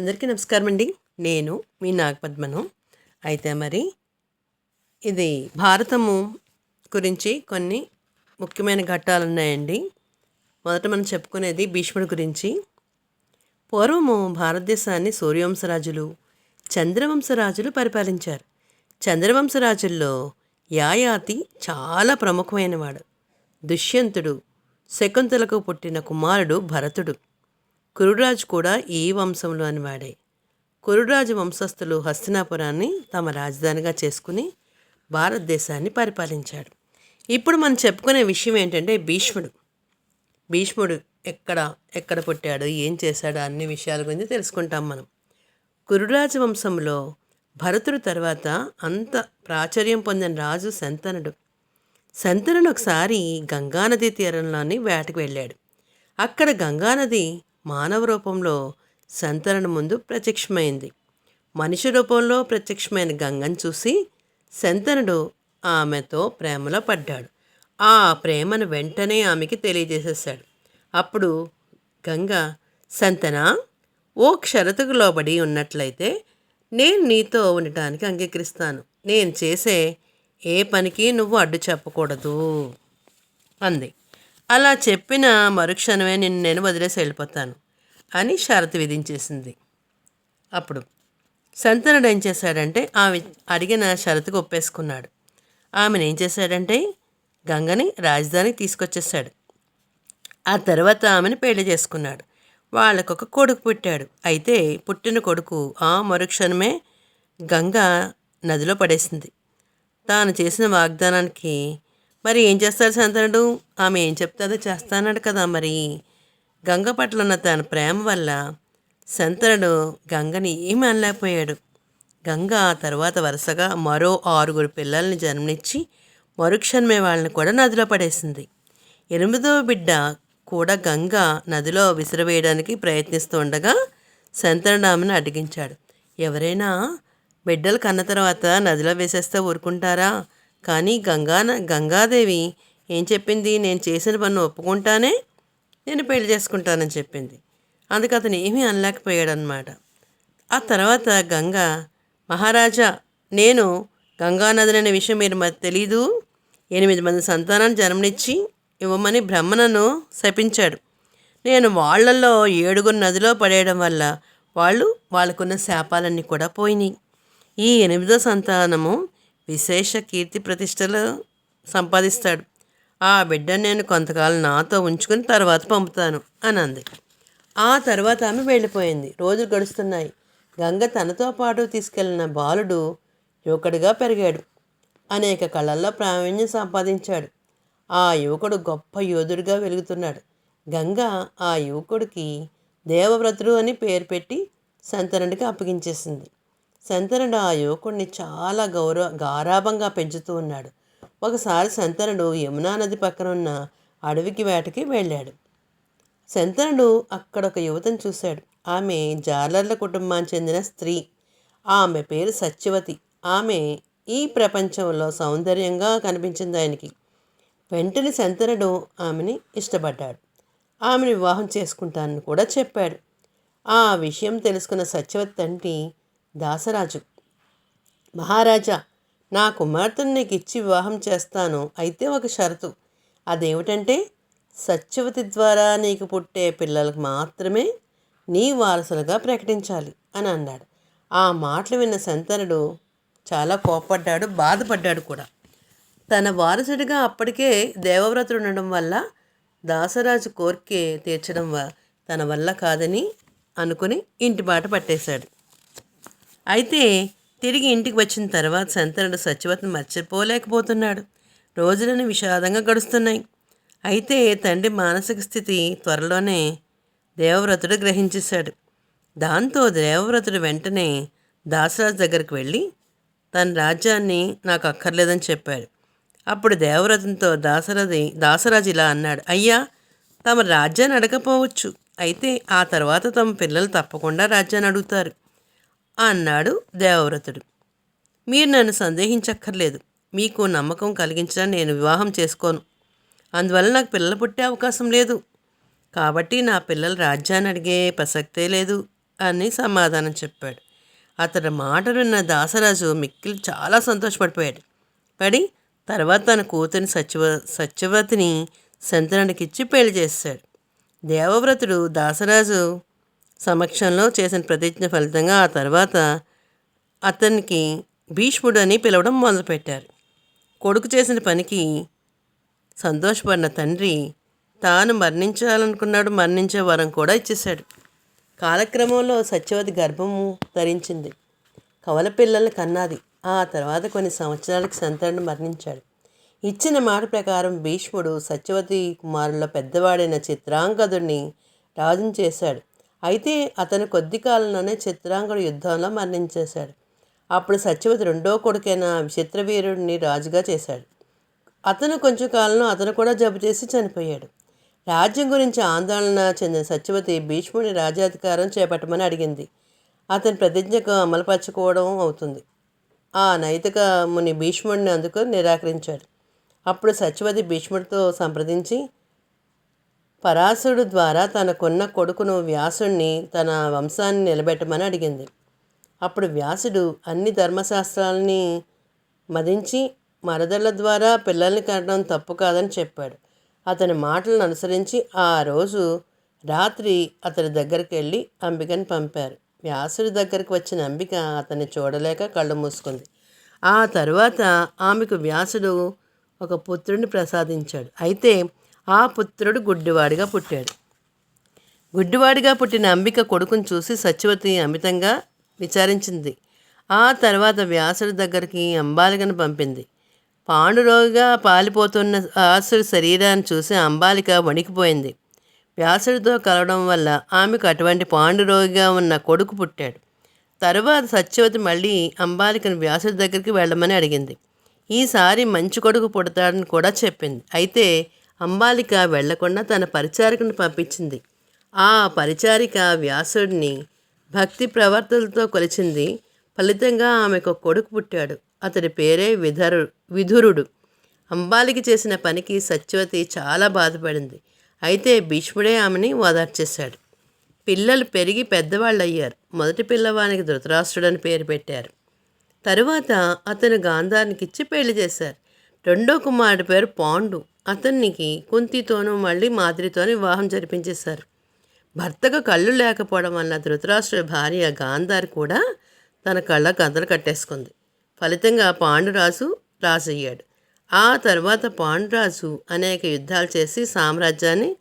అందరికీ నమస్కారం అండి. నేను మీ నాగపద్మను. అయితే మరి ఇది భారతము గురించి కొన్ని ముఖ్యమైన ఘట్టాలు ఉన్నాయండి. మొదట మనం చెప్పుకునేది భీష్ముడి గురించి. పూర్వము భారతదేశాన్ని సూర్యవంశరాజులు చంద్రవంశరాజులు పరిపాలించారు. చంద్రవంశరాజుల్లో యాయాతి చాలా ప్రముఖమైనవాడు. దుష్యంతుడు శకుంతలకు పుట్టిన కుమారుడు భరతుడు. కురురాజు కూడా ఈ వంశంలోని వాడే. కురురాజు వంశస్థులు హస్తినాపురాన్ని తమ రాజధానిగా చేసుకుని భారతదేశాన్ని పరిపాలించాడు. ఇప్పుడు మనం చెప్పుకునే విషయం ఏంటంటే భీష్ముడు. భీష్ముడు ఎక్కడ ఎక్కడ పుట్టాడు ఏం చేశాడు అన్ని విషయాల గురించి తెలుసుకుంటాం మనం. కురురాజు వంశంలో భరతుడు తర్వాత అంత ప్రాచుర్యం పొందిన రాజు శంతనుడు. శంతనుడు ఒకసారి గంగానది తీరంలోని వేటకు వెళ్ళాడు. అక్కడ గంగానది మానవ రూపంలో శంతనుడు ముందు ప్రత్యక్షమైంది. మనిషి రూపంలో ప్రత్యక్షమైన గంగను చూసి శంతనుడు ఆమెతో ప్రేమలో పడ్డాడు. ఆ ప్రేమను వెంటనే ఆమెకి తెలియజేసేసాడు అప్పుడు గంగ సంతన ఓ క్షరతకు లోబడి ఉన్నట్లయితే నేను నీతో ఉండటానికి అంగీకరిస్తాను. నేను చేసే ఏ పనికి నువ్వు అడ్డు చెప్పకూడదు అంది. అలా చెప్పిన మరుక్షణమే నిన్ను నేను వదిలేసి వెళ్ళిపోతాను అని షరతు విధించేసింది. అప్పుడు శంతనుడు ఏం చేశాడంటే ఆమె అడిగిన షరతుకు ఒప్పేసుకున్నాడు. ఆమెను ఏం చేశాడంటే గంగని రాజధానికి తీసుకొచ్చేసాడు ఆ తర్వాత ఆమెను పెళ్ళి చేసుకున్నాడు. వాళ్ళకొక కొడుకు పుట్టాడు. అయితే పుట్టిన కొడుకు ఆ మరుక్షణమే గంగ నదిలో పడేసింది. తాను చేసిన వాగ్దానానికి మరి ఏం చేస్తాడు శంతనుడు ఆమె ఏం చెప్తాదో చేస్తానడు కదా మరి. గంగ పట్ల ఉన్న తన ప్రేమ వల్ల శంతనుడు గంగని ఏమీ అనలేకపోయాడు. గంగ ఆ తర్వాత వరుసగా మరో ఆరుగురు పిల్లల్ని జన్మనిచ్చి మరుక్షణమే వాళ్ళని కూడా నదిలో పడేసింది. ఎనిమిదవ బిడ్డ కూడా గంగ నదిలో విసిరవేయడానికి ప్రయత్నిస్తూ ఉండగా శంతనుడు ఆమెను అడ్డగించాడు ఎవరైనా బిడ్డలు కన్న తర్వాత నదిలో వేసేస్తే ఊరుకుంటారా? కానీ గంగా గంగాదేవి ఏం చెప్పింది? నేను చేసిన పన్ను ఒప్పుకుంటానే? నేను పెళ్ళి చేసుకుంటానని చెప్పింది. అందుకు అతను ఏమీ అనలేకపోయాడనమాట ఆ తర్వాత గంగ మహారాజా నేను గంగానది అనే విషయం మీరు మరి తెలీదు. ఎనిమిది మంది సంతానాన్ని జన్మనిచ్చి ఇవ్వమని బ్రహ్మణను శపించాడు. నేను వాళ్ళల్లో ఏడుగురు నదిలో పడేయడం వల్ల వాళ్ళు వాళ్ళకున్న శాపాలన్నీ కూడా పోయినాయి. ఈ ఎనిమిదో సంతానము విశేష కీర్తి ప్రతిష్టలు సంపాదిస్తాడు. ఆ బిడ్డను నేను కొంతకాలం నాతో ఉంచుకుని తర్వాత పంపుతాను అని అంది ఆ తర్వాత ఆమె వెళ్ళిపోయింది. రోజులు గడుస్తున్నాయి. గంగ తనతో పాటు తీసుకెళ్ళిన బాలుడు యువకుడిగా పెరిగాడు. అనేక కళల్లో ప్రావీణ్యం సంపాదించాడు. ఆ యువకుడు గొప్ప యోధుడిగా వెలుగుతున్నాడు. గంగ ఆ యువకుడికి దేవవ్రతుడు అని పేరు పెట్టి శంతనుడికి అప్పగించేసింది. శంతనుడు ఆ యువకుడిని చాలా గౌరవ గారాభంగా పెంచుతూ ఉన్నాడు. ఒకసారి శంతనుడు యమునా నది పక్కన ఉన్న అడవికి వేటకి వెళ్ళాడు. శంతనుడు అక్కడ ఒక యువతను చూశాడు. ఆమె జాలర్ల కుటుంబానికి చెందిన స్త్రీ. ఆమె పేరు సత్యవతి. ఆమె ఈ ప్రపంచంలో సౌందర్యంగా కనిపించింది ఆయనకి. వెంటనే శంతనుడు ఆమెని ఇష్టపడ్డాడు. ఆమెను వివాహం చేసుకుంటానని కూడా చెప్పాడు. ఆ విషయం తెలుసుకున్న సత్యవతి తండ్రి దాసరాజు. మహారాజా నా కుమార్తెను నీకు ఇచ్చి వివాహం చేస్తాను. అయితే ఒక షరతు. అదేమిటంటే సత్యవతి ద్వారా నీకు పుట్టే పిల్లలకు మాత్రమే నీ వారసులుగా ప్రకటించాలి అని అన్నాడు. ఆ మాటలు విన్న శంతనుడు చాలా కోపడ్డాడు బాధపడ్డాడు కూడా. తన వారసుడిగా అప్పటికే దేవవ్రతుడు ఉండడం వల్ల దాసరాజు కోరికే తీర్చడం తన వల్ల కాదని అనుకుని ఇంటి బాట పట్టేశాడు. అయితే తిరిగి ఇంటికి వచ్చిన తర్వాత శంతనుడు సత్యవతిని మర్చిపోలేకపోతున్నాడు. రోజులను విషాదంగా గడుస్తున్నాయి. అయితే తండ్రి మానసిక స్థితి త్వరలోనే దేవవ్రతుడు గ్రహించేశాడు. దాంతో దేవవ్రతుడు వెంటనే దాసరాజు దగ్గరికి వెళ్ళి తన రాజ్యాన్ని నాకు అక్కర్లేదని చెప్పాడు. అప్పుడు దేవవ్రతంతో దాసరథి దాసరాజు ఇలా అన్నాడు. అయ్యా తమ రాజ్యాన్ని అడగపోవచ్చు. అయితే ఆ తర్వాత తమ పిల్లలు తప్పకుండా రాజ్యాన్ని అడుగుతారు. అన్నాడు దేవవ్రతుడు. మీరు నన్ను సందేహించక్కర్లేదు. మీకు నమ్మకం కలిగించడం నేను వివాహం చేసుకోను. అందువల్ల నాకు పిల్లలు పుట్టే అవకాశం లేదు. కాబట్టి నా పిల్లలు రాజ్యాన్ని అడిగే ప్రసక్తే లేదు అని సమాధానం చెప్పాడు. అతడి మాటలున్న దాసరాజు మిక్కిలి చాలా సంతోషపడిపోయాడు. పడి తర్వాత తన కూతురిని సత్యవ సత్యవతిని శంతనుడికిచ్చి పెళ్ళి చేశాడు. దేవవ్రతుడు దాసరాజు సమక్షంలో చేసిన ప్రతిజ్ఞ ఫలితంగా ఆ తర్వాత అతనికి భీష్ముడు అని పిలవడం మొదలుపెట్టారు. కొడుకు చేసిన పనికి సంతోషపడిన తండ్రి తాను మరణించాలనుకున్నాడు మరణించే వరం కూడా ఇచ్చేశాడు. కాలక్రమంలో సత్యవతి గర్భము ధరించింది. కవల పిల్లల్ని కన్నాది. ఆ తర్వాత కొన్ని సంవత్సరాలకి సంతానం మరణించాడు. ఇచ్చిన మాట ప్రకారం భీష్ముడు సత్యవతి కుమారుల పెద్దవాడైన చిత్రాంగదుడిని రాజుని చేశాడు. అయితే అతను కొద్ది కాలంలోనే చిత్రాంగుడు యుద్ధంలో మరణించేశాడు. అప్పుడు సత్యవతి రెండో కొడుకైన చిత్రవీరుడిని రాజుగా చేశాడు. అతను కొంచెం కాలంలో అతను కూడా జబ్బు చేసి చనిపోయాడు. రాజ్యం గురించి ఆందోళన చెందిన సత్యవతి భీష్ముని రాజాధికారం చేపట్టమని అడిగింది. అతని ప్రతిజ్ఞకు అమలుపరచుకోవడం అవుతుంది. ఆ నైతిక ముని భీష్ముడిని అందుకు నిరాకరించాడు. అప్పుడు సత్యవతి భీష్ముడితో సంప్రదించి పరాశుడు ద్వారా తనకున్న కొడుకును వ్యాసుణ్ణి తన వంశాన్ని నిలబెట్టమని అడిగింది. అప్పుడు వ్యాసుడు అన్ని ధర్మశాస్త్రాలని మదించి మరదళ్ళ ద్వారా పిల్లల్ని కనడం తప్పు కాదని చెప్పాడు. అతని మాటలను అనుసరించి ఆ రోజు రాత్రి అతని దగ్గరికి వెళ్ళి అంబికని పంపారు. వ్యాసుడి దగ్గరికి వచ్చిన అంబిక అతన్ని చూడలేక కళ్ళు మూసుకుంది. ఆ తరువాత ఆమెకు వ్యాసుడు ఒక పుత్రుడిని ప్రసాదించాడు. అయితే ఆ పుత్రుడు గుడ్డివాడిగా పుట్టాడు. గుడ్డివాడిగా పుట్టిన అంబిక కొడుకును చూసి సత్యవతి అమితంగా విచారించింది. ఆ తర్వాత వ్యాసుడి దగ్గరికి అంబాలికను పంపింది. పాండురోగిగా పాలిపోతున్న వ్యాసుడి శరీరాన్ని చూసి అంబాలిక వణికిపోయింది. వ్యాసుడితో కలవడం వల్ల ఆమెకు అటువంటి పాండురోగిగా ఉన్న కొడుకు పుట్టాడు. తరువాత సత్యవతి మళ్ళీ అంబాలికను వ్యాసుడి దగ్గరికి వెళ్ళమని అడిగింది. ఈసారి మంచి కొడుకు పుడతాడని కూడా చెప్పింది. అయితే అంబాలిక వెళ్ళకుండా తన పరిచారికను పంపించింది. ఆ పరిచారిక వ్యాసుడిని భక్తి ప్రవర్తనలతో కొలిచింది. ఫలితంగా ఆమెకు కొడుకు పుట్టాడు. అతడి పేరే విధరు విధురుడు. అంబాలికి చేసిన పనికి సత్యవతి చాలా బాధపడింది. అయితే భీష్ముడే ఆమెని ఓదార్చేశాడు. పిల్లలు పెరిగి పెద్దవాళ్ళు అయ్యారు మొదటి పిల్లవానికి ధృతరాష్ట్రుడని పేరు పెట్టారు. తరువాత అతను గాంధారికి ఇచ్చి పెళ్ళి చేశారు. రెండో కుమారుడి పేరు పాండు. అతనికి కుంతితోనూ మళ్ళీ మాదిరితోనూ వివాహం జరిపించేశారు. భర్తకు కళ్ళు లేకపోవడం వల్ల ధృతరాష్ట్రుడి భార్య గాంధారి కూడా తన కళ్ళ గంతలు కట్టేసుకుంది. ఫలితంగా పాండురాజు రాజయ్యాడు. ఆ తర్వాత పాండురాజు అనేక యుద్ధాలు చేసి సామ్రాజ్యాన్ని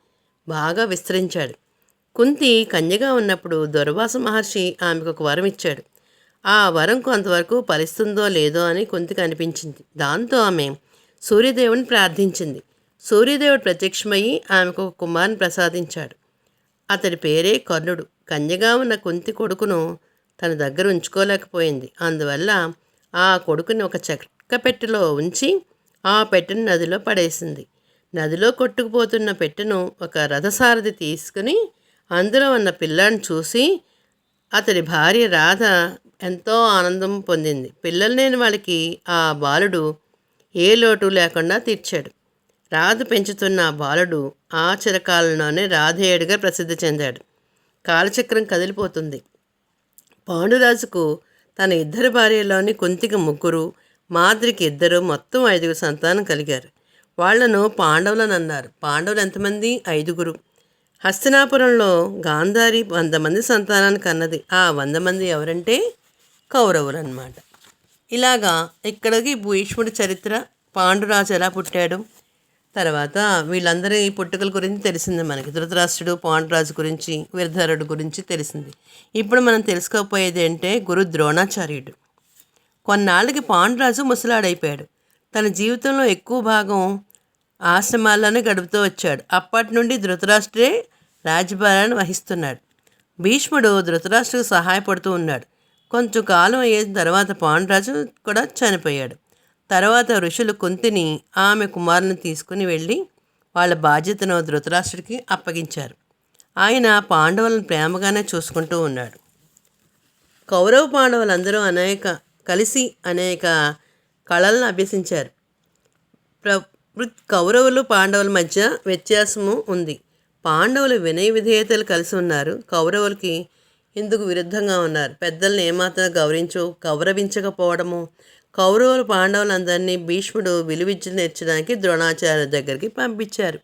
బాగా విస్తరించాడు. కుంతి కన్యగా ఉన్నప్పుడు దుర్వాస మహర్షి ఆమెకు ఒక వరం ఇచ్చాడు. ఆ వరం కొంతవరకు ఫలిస్తుందో లేదో అని కుంతికి అనిపించింది. దాంతో ఆమె సూర్యదేవుని ప్రార్థించింది. సూర్యదేవుడు ప్రత్యక్షమయ్యి ఆమెకు ఒక కుమారుని ప్రసాదించాడు. అతడి పేరే కర్ణుడు. కన్యగా ఉన్న కుంతి కొడుకును తన దగ్గర ఉంచుకోలేకపోయింది. అందువల్ల ఆ కొడుకుని ఒక చెక్క పెట్టెలో ఉంచి ఆ పెట్టెను నదిలో పడేసింది. నదిలో కొట్టుకుపోతున్న పెట్టెను ఒక రథసారథి తీసుకుని అందులో ఉన్న పిల్లాన్ని చూసి అతడి భార్య రాధ ఎంతో ఆనందం పొందింది. పిల్లలు లేని వాళ్ళకి ఆ బాలుడు ఏ లోటు లేకుండా తీర్చాడు. రాధ పెంచుతున్న ఆ బాలుడు ఆ చిరకాలంలోనే రాధేయుడిగా ప్రసిద్ధి చెందాడు. కాలచక్రం కదిలిపోతుంది. పాండురాజుకు తన ఇద్దరు భార్యలోని కుంతికి ముగ్గురు మాద్రికి ఇద్దరు మొత్తం ఐదుగురు సంతానం కలిగారు. వాళ్ళను పాండవులను అన్నారు. పాండవులు ఎంతమంది? ఐదుగురు. హస్తినాపురంలో గాంధారి వంద మంది సంతానానికి అన్నది ఆ వంద మంది ఎవరంటే? కౌరవులు అన్నమాట ఇలాగా ఇక్కడికి భీష్ముడి చరిత్ర పాండురాజు ఎలా పుట్టాడు? తర్వాత వీళ్ళందరి పుట్టుకల గురించి తెలిసింది మనకి. ధృతరాష్ట్రుడు పాండురాజు గురించి వీరధరుడు గురించి తెలిసింది. ఇప్పుడు మనం తెలుసుకోకపోయేది అంటే గురు ద్రోణాచార్యుడు. కొన్నాళ్ళకి పాండురాజు ముసలాడైపోయాడు. తన జీవితంలో ఎక్కువ భాగం ఆశ్రమాల్లోనే గడుపుతూ వచ్చాడు. అప్పటి నుండి ధృతరాష్ట్రే రాజభారాన్ని వహిస్తున్నాడు. భీష్ముడు ధృతరాష్ట్రకు సహాయపడుతూ ఉన్నాడు. కొంచెం కాలం అయ్యే తర్వాత పాండురాజు కూడా చనిపోయాడు. తర్వాత ఋషులు కుంతిని ఆమె కుమారుని తీసుకుని వెళ్ళి వాళ్ళ బాధ్యతను ధృతరాష్ట్రుడికి అప్పగించారు. ఆయన పాండవులను ప్రేమగానే చూసుకుంటూ ఉన్నాడు. కౌరవ పాండవులందరూ అనేక కలిసి అనేక కళలను అభ్యసించారు. ప్ర కౌరవులు పాండవుల మధ్య వ్యత్యాసము ఉంది. పాండవులు వినయ విధేయతలు కలిసి ఉన్నారు. కౌరవులకి ఇందుకు విరుద్ధంగా ఉన్నారు. పెద్దల్ని ఏమాత్రం గౌరవించు గౌరవించకపోవడము కౌరవులు పాండవులందరినీ భీష్ముడు విలువిద్యలు నేర్చడానికి ద్రోణాచార్య దగ్గరికి పంపించారు.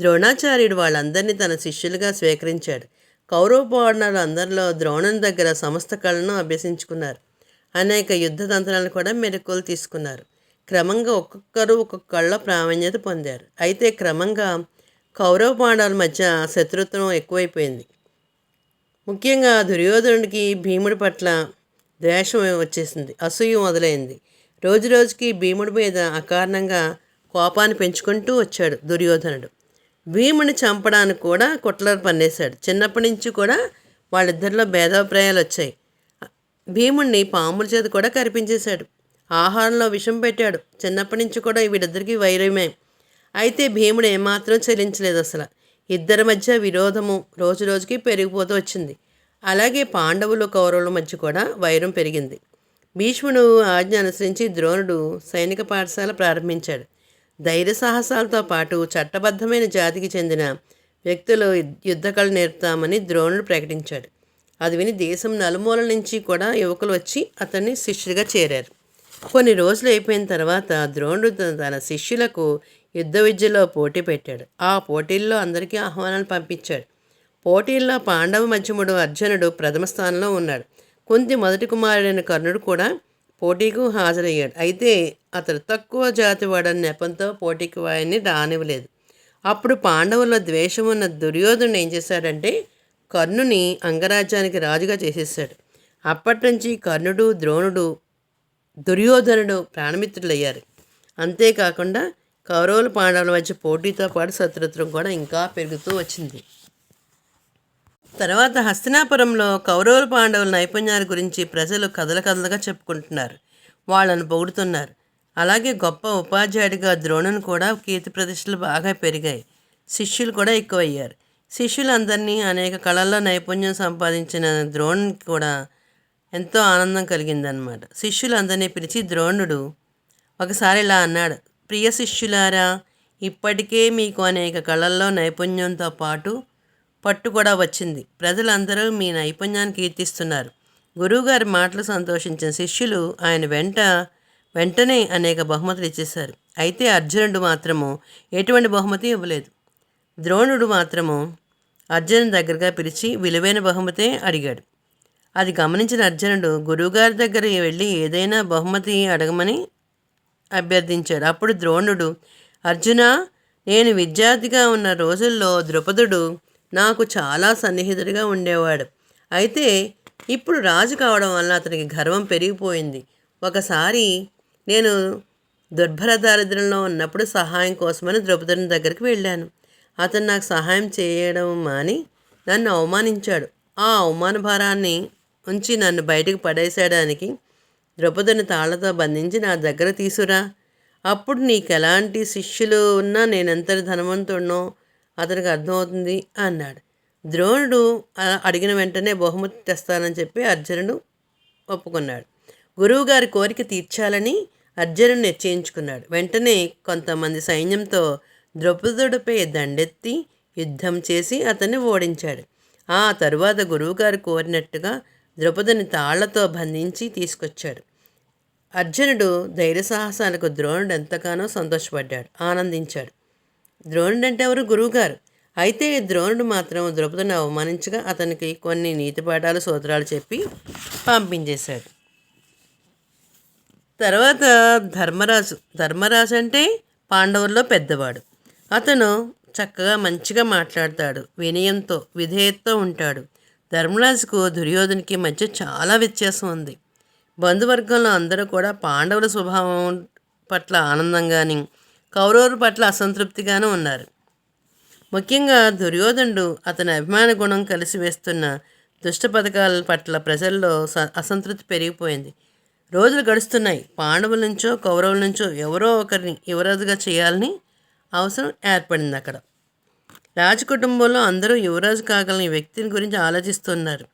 ద్రోణాచార్యుడు వాళ్ళందరినీ తన శిష్యులుగా స్వీకరించాడు. కౌరవ పాండవులు అందరిలో ద్రోణుని దగ్గర సమస్త కళను అభ్యసించుకున్నారు. అనేక యుద్ధ తంత్రాలను కూడా మెలకువలు తీసుకున్నారు. క్రమంగా ఒక్కొక్కరు ఒక్కొక్క కళ్ళ ప్రావీణ్యత పొందారు. అయితే క్రమంగా కౌరవ పాండవుల మధ్య శత్రుత్వం ఎక్కువైపోయింది. ముఖ్యంగా దుర్యోధనుడికి భీముడి పట్ల ద్వేషం వచ్చేసింది అసూయ మొదలైంది. రోజు రోజుకి భీముడి మీద అకారణంగా కోపాన్ని పెంచుకుంటూ వచ్చాడు దుర్యోధనుడు. భీముని చంపడానికి కూడా కుట్రలు పన్నేశాడు. చిన్నప్పటి నుంచి కూడా వాళ్ళిద్దరిలో భేదాభిప్రాయాలు వచ్చాయి. భీముణ్ణి పాముల చేత కూడా కరిపించేశాడు. ఆహారంలో విషం పెట్టాడు. చిన్నప్పటి నుంచి కూడా వీళ్ళిద్దరికీ వైరమే. అయితే భీముడు ఏమాత్రం చెల్లించలేదు అసలు. ఇద్దరి మధ్య విరోధము రోజు రోజుకి పెరిగిపోతూ వచ్చింది. అలాగే పాండవులు కౌరవుల మధ్య కూడా వైరం పెరిగింది. భీష్ముడు ఆజ్ఞ అనుసరించి ద్రోణుడు సైనిక పాఠశాల ప్రారంభించాడు. ధైర్య సాహసాలతో పాటు చట్టబద్ధమైన జాతికి చెందిన వ్యక్తులు యుద్ధకళ నేర్పుతామని ద్రోణుడు ప్రకటించాడు. అది విని దేశం నలుమూల నుంచి కూడా యువకులు వచ్చి అతన్ని శిష్యుడిగా చేరారు. కొన్ని రోజులు అయిపోయిన తర్వాత ద్రోణుడు తన- తన శిష్యులకు యుద్ధ విద్యలో పోటీ పెట్టాడు. ఆ పోటీల్లో అందరికీ ఆహ్వానాలు పంపించాడు. పోటీల్లో పాండవ మధ్యముడు అర్జునుడు ప్రథమ స్థానంలో ఉన్నాడు. కుంతి మొదటి కుమారుడైన కర్ణుడు కూడా పోటీకు హాజరయ్యాడు. అయితే అతడు తక్కువ జాతి వాడని నెపంతో పోటీకి వారిని రానివ్వలేదు. అప్పుడు పాండవుల్లో ద్వేషం ఉన్న దుర్యోధను ఏం చేశాడంటే కర్ణుని అంగరాజ్యానికి రాజుగా చేసేసాడు అప్పటి నుంచి కర్ణుడు ద్రోణుడు దుర్యోధనుడు ప్రాణమిత్రులయ్యారు. అంతేకాకుండా కౌరవులు పాండవుల మధ్య పోటీతో పాటు శత్రుత్వం కూడా ఇంకా పెరుగుతూ వచ్చింది. తర్వాత హస్తినాపురంలో కౌరవుల పాండవుల నైపుణ్యాల గురించి ప్రజలు కథల కథలుగా చెప్పుకుంటున్నారు. వాళ్ళను పొగుడుతున్నారు. అలాగే గొప్ప ఉపాధ్యాయుడిగా ద్రోణుని కూడా కీర్తి ప్రతిష్టలు బాగా పెరిగాయి. శిష్యులు కూడా ఎక్కువయ్యారు. శిష్యులందరినీ అనేక కళల్లో నైపుణ్యం సంపాదించిన ద్రోణునికి కూడా ఎంతో ఆనందం కలిగిందనమాట శిష్యులందరినీ పిలిచి ద్రోణుడు ఒకసారి ఇలా అన్నాడు ప్రియ శిష్యులారా ఇప్పటికే మీకు అనేక కళల్లో నైపుణ్యంతో పాటు పట్టు కూడా వచ్చింది. ప్రజలందరూ మీ నైపుణ్యాన్ని కీర్తిస్తున్నారు. గురువుగారి మాటలు సంతోషించిన శిష్యులు ఆయన వెంట వెంటనే అనేక బహుమతులు ఇచ్చేశారు. అయితే అర్జునుడు మాత్రము ఎటువంటి బహుమతి ఇవ్వలేదు. ద్రోణుడు మాత్రము అర్జునుడి దగ్గరగా పిలిచి విలువైన బహుమతే అడిగాడు. అది గమనించిన అర్జునుడు గురువుగారి దగ్గర వెళ్ళి ఏదైనా బహుమతి అడగమని అభ్యర్థించాడు. అప్పుడు ద్రోణుడు అర్జున నేను విద్యార్థిగా ఉన్న రోజుల్లో ద్రుపదుడు నాకు చాలా సన్నిహితుడిగా ఉండేవాడు. అయితే ఇప్పుడు రాజు కావడం వల్ల అతనికి గర్వం పెరిగిపోయింది. ఒకసారి నేను దుర్భర దారిద్రంలో ఉన్నప్పుడు సహాయం కోసమని ద్రౌపదుని దగ్గరికి వెళ్ళాను. అతను నాకు సహాయం చేయడం మాని నన్ను అవమానించాడు. ఆ అవమాన భారాన్ని ఉంచి నన్ను బయటకు పడేసేయడానికి ద్రౌపదిని తాళ్ళతో బంధించి నా దగ్గర తీసురా. అప్పుడు నీకు ఎలాంటి శిష్యులు ఉన్నా నేనెంత ధనవంతుడినో అతనికి అర్థమవుతుంది అన్నాడు. ద్రోణుడు అడిగిన వెంటనే బహుమతి తెస్తానని చెప్పి అర్జునుడు ఒప్పుకున్నాడు. గురువుగారి కోరిక తీర్చాలని అర్జునుడు నిశ్చయించుకున్నాడు. వెంటనే కొంతమంది సైన్యంతో ద్రౌపదుడిపై దండెత్తి యుద్ధం చేసి అతన్ని ఓడించాడు. ఆ తరువాత గురువుగారు కోరినట్టుగా ద్రౌపదిని తాళ్ళతో బంధించి తీసుకొచ్చాడు. అర్జునుడు ధైర్య సాహసాలకు ద్రోణుడు ఎంతగానో సంతోషపడ్డాడు. ఆనందించాడు. ద్రోణుడు అంటే ఎవరు? గురువుగారు. అయితే ద్రోణుడు మాత్రం ద్రౌపదిని అవమానించగా అతనికి కొన్ని నీతి పాఠాలు సూత్రాలు చెప్పి పంపించేశాడు. తర్వాత ధర్మరాజు ధర్మరాజు అంటే పాండవుల్లో పెద్దవాడు. అతను చక్కగా మంచిగా మాట్లాడతాడు వినయంతో విధేయతతో ఉంటాడు. ధర్మరాజుకు దుర్యోధనికి మధ్య చాలా వ్యత్యాసం ఉంది. బంధువర్గంలో అందరూ కూడా పాండవుల స్వభావం పట్ల ఆనందంగాని కౌరవుల పట్ల అసంతృప్తిగానే ఉన్నారు. ముఖ్యంగా దుర్యోధనుడు అతని అభిమాన గుణం కలిసి వేస్తున్న దుష్ట పథకాల పట్ల ప్రజల్లో స- అసంతృప్తి పెరిగిపోయింది. రోజులు గడుస్తున్నాయి. పాండవుల నుంచో కౌరవుల నుంచో ఎవరో ఒకరిని యువరాజుగా చేయాలని అవసరం ఏర్పడింది అక్కడ. రాజకుటుంబంలో అందరూ యువరాజు కాగలని వ్యక్తిని గురించి ఆలోచిస్తున్నారు.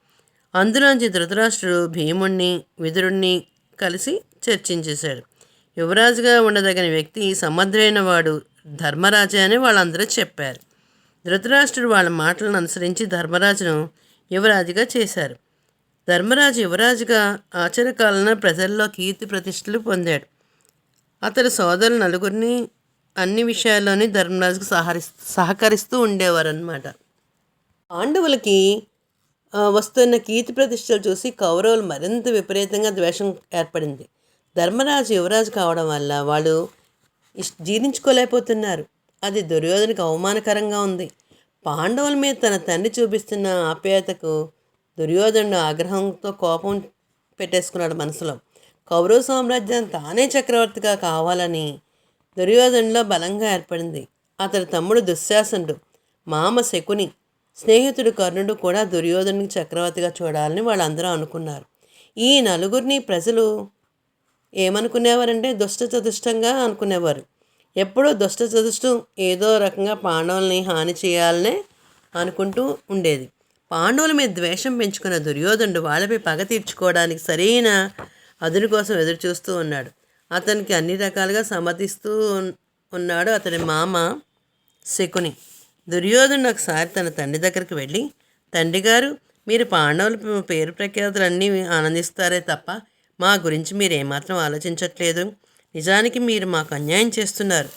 అందులోంచి ధృతరాష్ట్రుడు భీముణ్ణి విదురుణ్ణి కలిసి చర్చించేశాడు. యువరాజుగా ఉండదగిన వ్యక్తి సమర్థుడైన వాడు ధర్మరాజే అని వాళ్ళందరూ చెప్పారు. ధృతరాష్ట్రుడు వాళ్ళ మాటలను అనుసరించి ధర్మరాజును యువరాజుగా చేశారు. ధర్మరాజు యువరాజుగా ఆచరకాలన ప్రజల్లో కీర్తి ప్రతిష్టలు పొందాడు. అతని సోదరులు నలుగురిని అన్ని విషయాల్లోని ధర్మరాజుకు సహరి సహకరిస్తూ ఉండేవారన్నమాట. పాండవులకి వస్తున్న కీర్తి ప్రతిష్టలు చూసి కౌరవులు మరింత విపరీతంగా ద్వేషం ఏర్పడింది. ధర్మరాజు యువరాజు కావడం వల్ల వాళ్ళు జీర్ణించుకోలేకపోతున్నారు. అది దుర్యోధనకు అవమానకరంగా ఉంది. పాండవుల మీద తన తండ్రి చూపిస్తున్న ఆప్యాయతకు దుర్యోధనుడు ఆగ్రహంతో కోపం పెట్టేసుకున్నాడు మనసులో. కౌరవ సామ్రాజ్యం తానే చక్రవర్తిగా కావాలని దుర్యోధనులో బలంగా ఏర్పడింది. అతడి తమ్ముడు దుశ్శాసనుడు మామ శకుని స్నేహితుడు కర్ణుడు కూడా దుర్యోధనుడికి చక్రవర్తిగా చూడాలని వాళ్ళందరూ అనుకున్నారు. ఈ నలుగురిని ప్రజలు ఏమనుకునేవారంటే దుష్ట చతుష్టంగా అనుకునేవారు. ఎప్పుడూ దుష్ట చతుష్టం ఏదో రకంగా పాండవుల్ని హాని చేయాలనే అనుకుంటూ ఉండేది. పాండవుల మీద ద్వేషం పెంచుకున్న దుర్యోధనుడు వాళ్ళపై పగ తీర్చుకోవడానికి సరైన అదును కోసం ఎదురు చూస్తూ ఉన్నాడు. అతనికి అన్ని రకాలుగా సమర్థిస్తూ ఉన్- ఉన్నాడు అతని మామ శకుని. దుర్యోధనుడు ఒకసారి తన తండ్రి దగ్గరికి వెళ్ళి తండ్రి గారు మీరు పాండవుల పేరు పేరు ప్రఖ్యాతులన్నీ ఆనందిస్తారే తప్ప మా గురించి మీరు ఏమాత్రం ఆలోచించట్లేదు. నిజానికి మీరు మాకు అన్యాయం చేస్తున్నారు.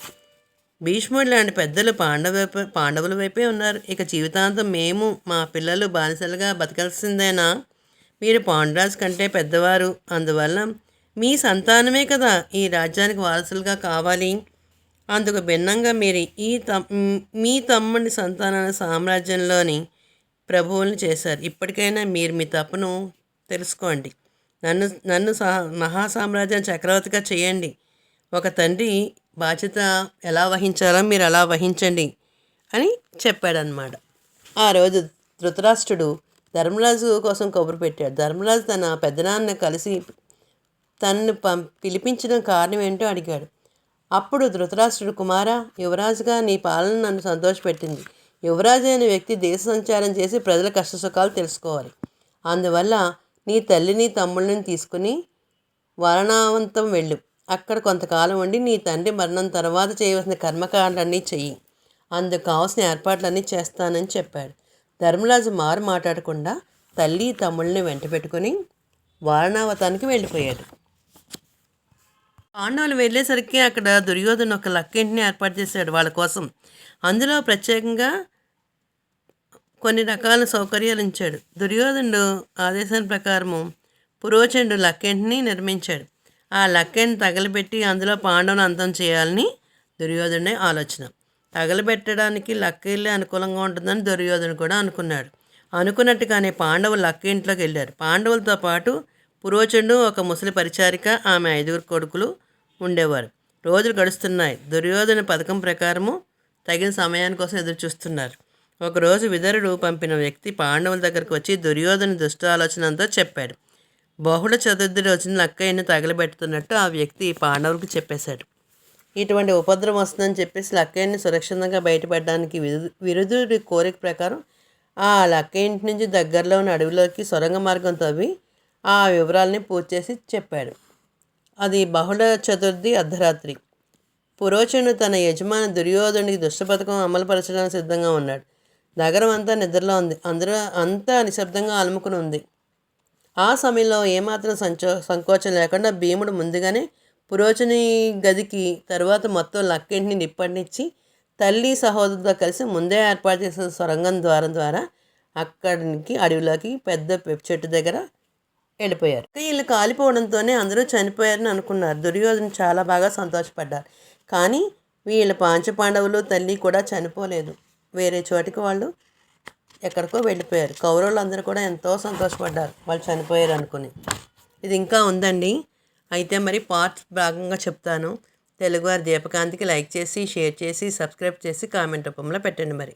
భీష్ముడు లాంటి పెద్దలు పాండవ వైపు పాండవుల వైపే ఉన్నారు. ఇక జీవితాంతం మేము మా పిల్లలు బానిసలుగా బతకాల్సిందేనా? మీరు పాండురాజు కంటే పెద్దవారు. అందువల్ల మీ సంతానమే కదా ఈ రాజ్యానికి వారసులుగా కావాలి. అందుకు భిన్నంగా మీరు ఈ తమ్ మీ తమ్ముడి సంతానాల సామ్రాజ్యంలోని ప్రభువులను చేశారు. ఇప్పటికైనా మీరు మీ తప్పును తెలుసుకోండి. నన్ను నన్ను సా మహాసామ్రాజ్యం చక్రవర్తిగా చేయండి. ఒక తండ్రి బాధ్యత ఎలా వహించాలో మీరు అలా వహించండి అని చెప్పాడనమాట ఆ రోజు ధృతరాష్ట్రుడు ధర్మరాజు కోసం కబురు పెట్టాడు. ధర్మరాజు తన పెద్దనాన్న కలిసి తనను పం పిలిపించడం కారణం ఏంటో అడిగాడు. అప్పుడు ధృతరాష్ట్రుడు కుమార యువరాజుగా నీ పాలన నన్ను సంతోషపెట్టింది. యువరాజు అనే వ్యక్తి దేశ సంచారం చేసి ప్రజల కష్టసుఖాలు తెలుసుకోవాలి. అందువల్ల నీ తల్లిని తమ్ముళ్ళని తీసుకుని వరణావంతం వెళ్ళు. అక్కడ కొంతకాలం ఉండి నీ తండ్రి మరణం తర్వాత చేయవలసిన కర్మకాండాన్ని చెయ్యి. అందుకు కావాల్సిన ఏర్పాట్లన్నీ చేస్తానని చెప్పాడు. ధర్మరాజు మారు మాట్లాడకుండా తల్లి తమ్ముళ్ళని వెంట పెట్టుకుని వారణావతానికి వెళ్ళిపోయాడు. పాండవులు వెళ్ళేసరికి అక్కడ దుర్యోధన ఒక లక్కింటిని ఏర్పాటు చేశాడు వాళ్ళ కోసం. అందులో ప్రత్యేకంగా కొన్ని రకాల సౌకర్యాలు ఇచ్చాడు దుర్యోధనుడు ఆదేశం ప్రకారము పురోచనుడు లక్కెంటిని నిర్మించాడు. ఆ లక్కెంట్ తగలబెట్టి అందులో పాండవులు అంతం చేయాలని దుర్యోధనుడే ఆలోచన. తగలబెట్టడానికి లక్కెళ్ళే అనుకూలంగా ఉంటుందని దుర్యోధను కూడా అనుకున్నాడు. అనుకున్నట్టుగానే పాండవులు లక్క ఇంట్లోకి వెళ్ళారు. పాండవులతో పాటు పురోచనుడు ఒక ముసలి పరిచారిక ఆమె ఐదుగురు కొడుకులు ఉండేవారు. రోజులు గడుస్తున్నాయి. దుర్యోధన పథకం ప్రకారము తగిన సమయాని కోసం ఎదురు చూస్తున్నారు ఒకరోజు విదరుడు పంపిన వ్యక్తి పాండవుల దగ్గరకు వచ్చి దుర్యోధన దుష్ట ఆలోచనంతో చెప్పాడు. బహుళ చతుర్థి రోజున లక్కయ్యను తగలబెడుతున్నట్టు ఆ వ్యక్తి పాండవులకు చెప్పేశాడు. ఇటువంటి ఉపద్రవం వస్తుందని చెప్పేసి లక్కయ్యని సురక్షితంగా బయటపడడానికి విరుదుడి కోరిక ప్రకారం ఆ లక్క ఇంటి నుంచి దగ్గరలో ఉన్న అడవిలోకి సొరంగ మార్గం తవ్వి ఆ వివరాలని పూర్తి చేసి చెప్పాడు. అది బహుళ చతుర్థి అర్ధరాత్రి. పురోచనుడు తన యజమాని దుర్యోధనుడికి దుష్టపథకం అమలుపరచడానికి సిద్ధంగా ఉన్నాడు. నగరం అంతా నిద్రలో ఉంది. అందరూ అంతా నిశ్శబ్దంగా అలుముకుని ఉంది. ఆ సమయంలో ఏమాత్రం సంచో సంకోచం లేకుండా భీముడు ముందుగానే పురోచని గదికి తరువాత మొత్తం లక్కింటిని నిప్పటినిచ్చి తల్లి సహోదరుతో కలిసి ముందే ఏర్పాటు చేసిన సొరంగం ద్వారం ద్వారా అక్కడికి అడవిలోకి పెద్ద చెట్టు దగ్గర వెళ్ళిపోయారు. వీళ్ళు కాలిపోవడంతోనే అందరూ చనిపోయారని అనుకున్నారు. దుర్యోధన చాలా బాగా సంతోషపడ్డారు. కానీ వీళ్ళ పాంచపాండవులు తల్లి కూడా చనిపోలేదు. వేరే చోటికి వాళ్ళు ఎక్కడికో వెళ్ళిపోయారు. కౌరవులు అందరూ కూడా ఎంతో సంతోషపడ్డారు. వాళ్ళు చనిపోయారు అనుకుని. ఇది ఇంకా ఉందండి. అయితే మరి పార్ట్ భాగంగా చెప్తాను. తెలుగువారి దీపకాంతికి లైక్ చేసి షేర్ చేసి సబ్స్క్రైబ్ చేసి కామెంట్ రూపంలో పెట్టండి మరి.